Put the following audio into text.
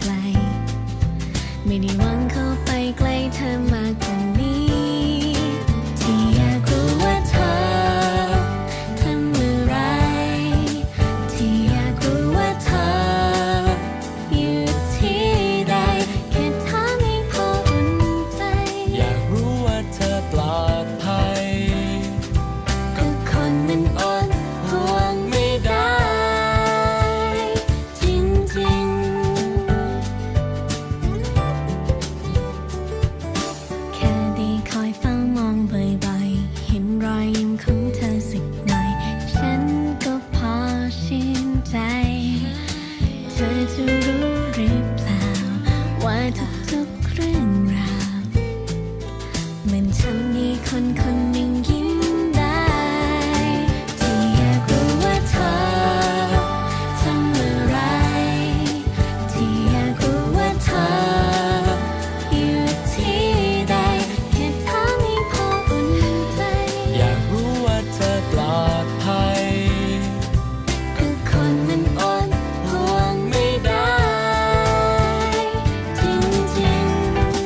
ไกล ไม่ได้หวัง ทุกๆเรื่องราว มันทำให้คนคน